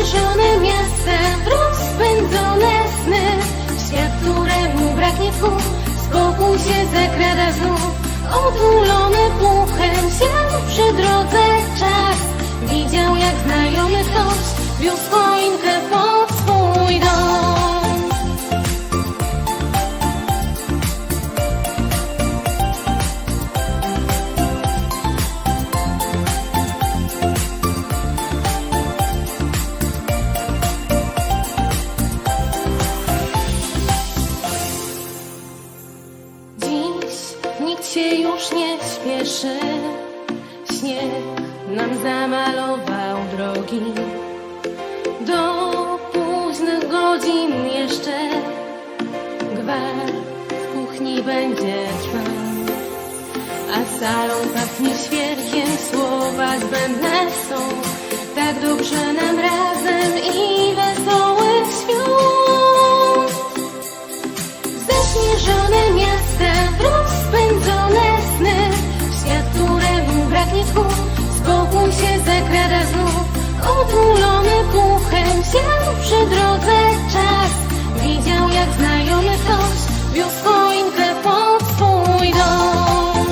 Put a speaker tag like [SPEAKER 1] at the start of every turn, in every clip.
[SPEAKER 1] Zaśnieżone miasta, w rozpędzone sny. W świat, któremu braknie tchu Spokój się zakrada znów. Otulony puchem siał przy drodze czas. Widział jak znajomy ktoś Wiózł choinkę nam zamalował drogi. Do późnych godzin jeszcze Gwar w kuchni będzie trwał. A salą pachnie świerkiem Słowa zbędne są. Tak dobrze nam razem drodze czas. Widział jak znajomy ktoś Wiózł choinkę pod swój dom.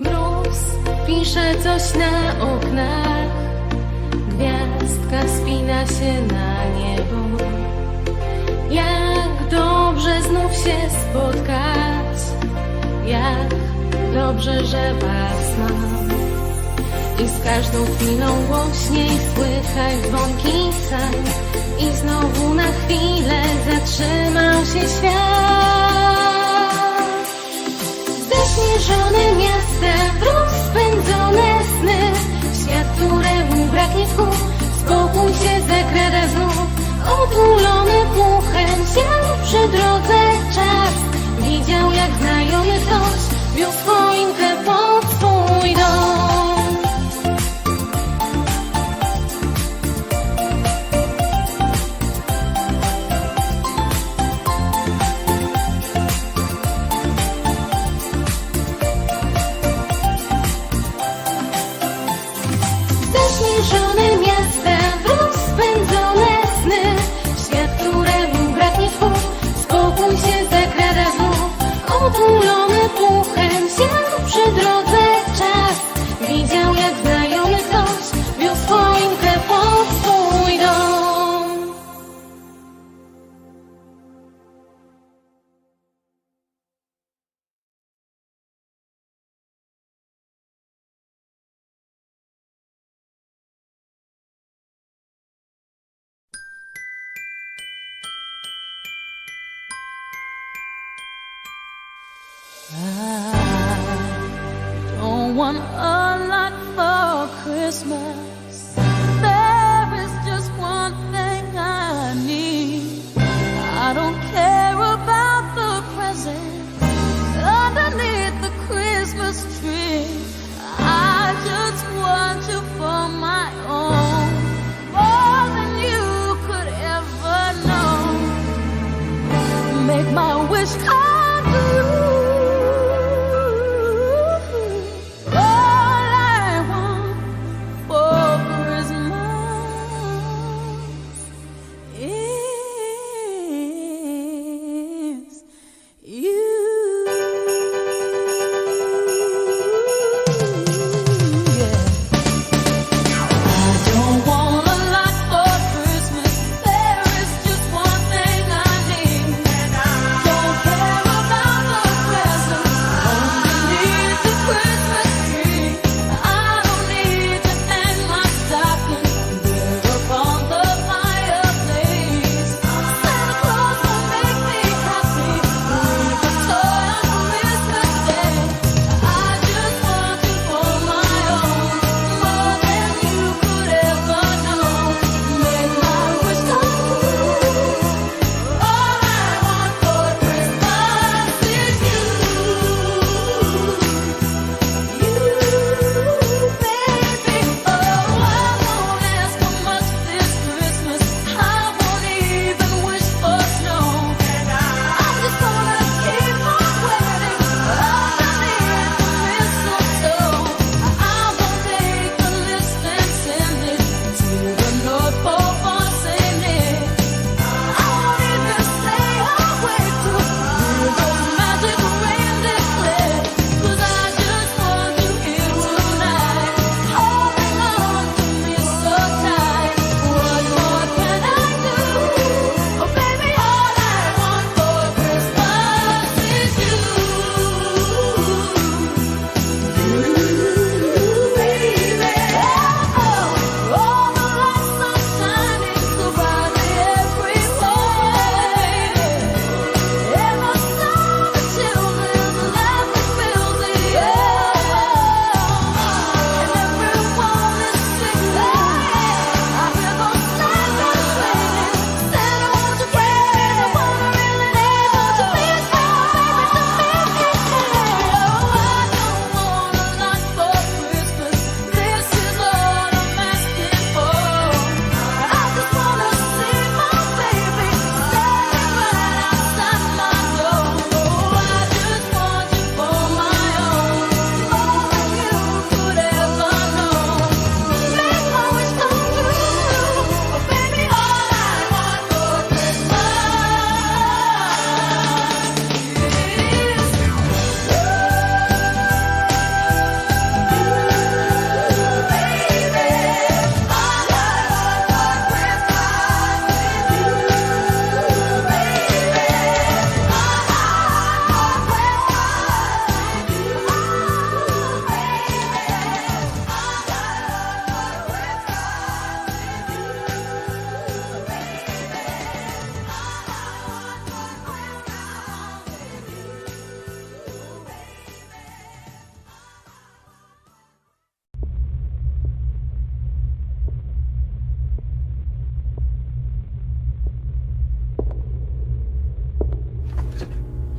[SPEAKER 1] Mróz pisze coś na oknach, gwiazdka spina się na niebo. Jak dobrze znów się spotkać, jak dobrze, że was mam. I z każdą chwilą głośniej słychać dzwonki sam I znowu na chwilę zatrzymał się świat Zaśnieżone miasta, rozpędzone sny się zakrada znów Otulony puchem siał przy drodze czas. Widział jak znajomy ktoś Wiózł choinkę
[SPEAKER 2] I don't want a lot for Christmas.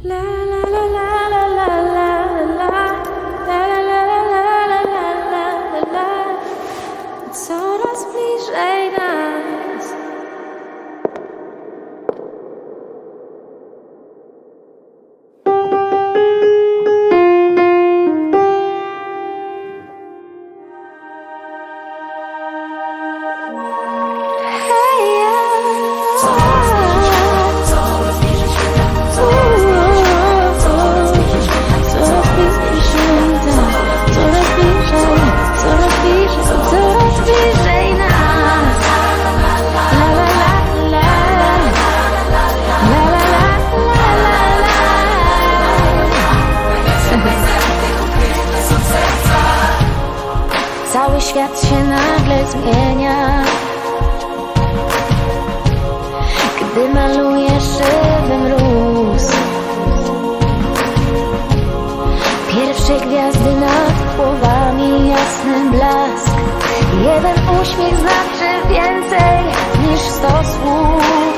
[SPEAKER 3] la la zmienia Gdy maluję żywy mróz Pierwsze gwiazdy nad głowami jasny blask. Jeden uśmiech znaczy więcej niż sto słów.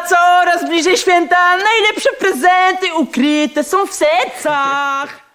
[SPEAKER 4] coraz bliżej święta, najlepsze prezenty ukryte są w sercach.